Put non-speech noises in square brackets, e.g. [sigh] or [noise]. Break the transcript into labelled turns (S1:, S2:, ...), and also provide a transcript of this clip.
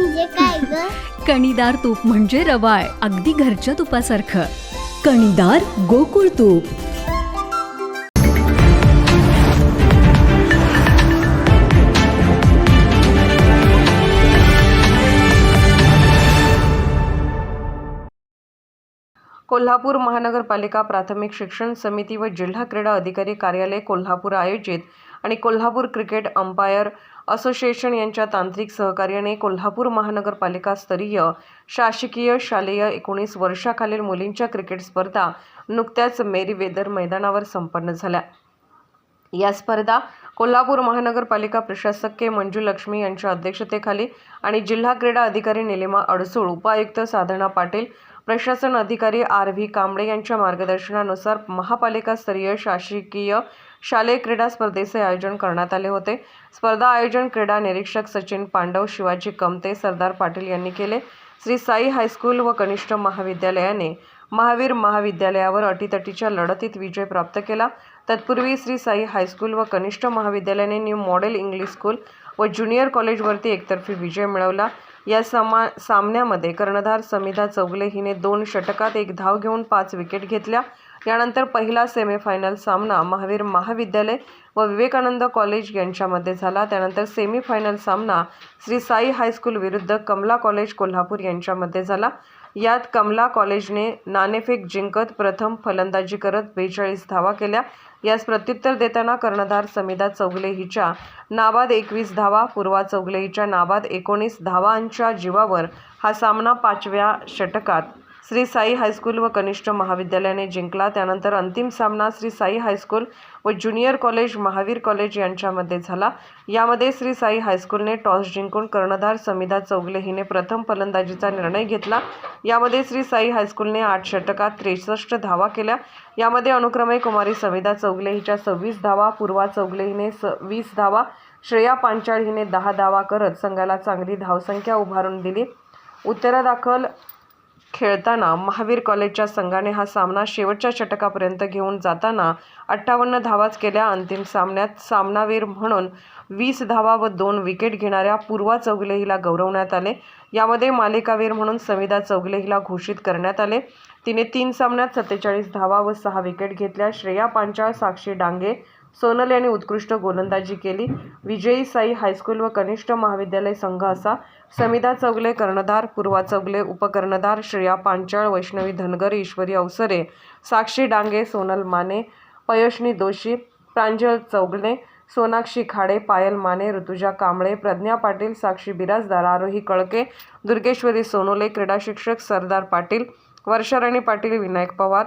S1: म्हणजे काय ग? [laughs]
S2: कणीदार तूप म्हणजे रवाळ अगदी घरच्या तुपासारखं.
S3: कणीदार गोकुळ तूप.
S4: कोल्हापूर महानगरपालिका प्राथमिक शिक्षण समिती व जिल्हा क्रीडा अधिकारी कार्यालय कोल्हापूर आयोजित आणि कोल्हापूर क्रिकेट अंपायर असोसिएशन यांच्या तांत्रिक सहकार्याने कोल्हापूर महानगरपालिका स्तरीय शासकीय शालेय एकोणीस वर्षाखालील मुलींच्या क्रिकेट स्पर्धा नुकत्याच मेरी वेदर मैदानावर संपन्न झाल्या. या स्पर्धा कोल्हापूर महानगरपालिका प्रशासक के मंजू लक्ष्मी यांच्या अध्यक्षतेखाली आणि जिल्हा क्रीडा अधिकारी निलिमा अडसूळ उपायुक्त साधना पाटील प्रशासन अधिकारी आर व्ही कांबळे यांच्या मार्गदर्शनानुसार महापालिकास्तरीय शासकीय शालेय क्रीडा स्पर्धेचे आयोजन करण्यात आले होते. स्पर्धा आयोजन क्रीडा निरीक्षक सचिन पांडव शिवाजी कमते सरदार पाटील यांनी केले. श्री साई हायस्कूल व कनिष्ठ महाविद्यालयाने महावीर महाविद्यालयावर अटीतटीच्या लढतीत विजय प्राप्त केला. तत्पूर्वी श्री साई हायस्कूल व कनिष्ठ महाविद्यालयाने न्यू मॉडेल इंग्लिश स्कूल व ज्युनियर कॉलेजवरती एकतर्फी विजय मिळवला. या समा सामन्यामध्ये कर्णधार समिधा चौगले हिने दोन षटकात एक धाव घेऊन पाच विकेट घेतल्या. यानंतर पहिला सेमीफायनल सामना महावीर महाविद्यालय व विवेकानंद कॉलेज यांच्यामध्ये झाला. त्यानंतर सेमीफायनल सामना श्री साई हायस्कूल विरुद्ध कमला कॉलेज कोल्हापूर यांच्यामध्ये झाला. यात कमला कॉलेजने नाणेफेक जिंकत प्रथम फलंदाजी करत बेचाळीस धावा केल्या. यास प्रत्युत्तर देताना कर्णधार समिदा चौगले हिच्या नाबाद एकवीस धावा पूर्वा चौगले हिच्या नाबाद एकोणीस धावांच्या जीवावर हा सामना पाचव्या षटकात श्री साई हायस्कूल व कनिष्ठ महाविद्यालयाने जिंकला. त्यानंतर अंतिम सामना श्री साई हायस्कूल व ज्युनियर कॉलेज महावीर कॉलेज यांच्यामध्ये झाला. यामध्ये श्री साई हायस्कूलने टॉस जिंकून कर्णधार समिधा चौगले हिने प्रथम फलंदाजीचा निर्णय घेतला. यामध्ये श्री साई हायस्कूलने आठ षटकात त्रेसष्ट धावा केल्या. यामध्ये अनुक्रमे कुमारी समिधा चौगले हिच्या सव्वीस धावा पूर्वा चौगले हिने स वीस धावा श्रेया पांचाळ हिने दहा धावा करत संघाला चांगली धावसंख्या उभारून दिली. उत्तरादाखल खेळताना महावीर कॉलेजच्या संघाने हा सामना शेवटच्या षटकापर्यंत घेऊन जाताना अठ्ठावन्न धावाच केल्या. अंतिम सामन्यात सामनावीर म्हणून वीस धावा व दोन विकेट घेणाऱ्या पूर्वा चौगले हिला गौरवण्यात आले. यामध्ये मालिकावीर म्हणून संविदा चौगले हिला घोषित करण्यात आले. तिने तीन सामन्यात सत्तेचाळीस धावा व सहा विकेट घेतल्या. श्रेया पांचाळ साक्षी डांगे सोनल यांनी उत्कृष्ट गोलंदाजी केली. विजयी साई हायस्कूल व कनिष्ठ महाविद्यालय संघ असा समिता चौगले कर्णधार पूर्वा चौगले उपकर्णधार श्रेया पांचाळ वैष्णवी धनगर ईश्वरी अवसरे साक्षी डांगे सोनल माने पयशनी दोशी प्रांजल चौगले सोनाक्षी खाडे पायल माने ऋतुजा कांबळे प्रज्ञा पाटील साक्षी बिराजदार आरोही कळके दुर्गेश्वरी सोनोले क्रीडा शिक्षक सरदार पाटील वर्षाराणी पाटील विनायक पवार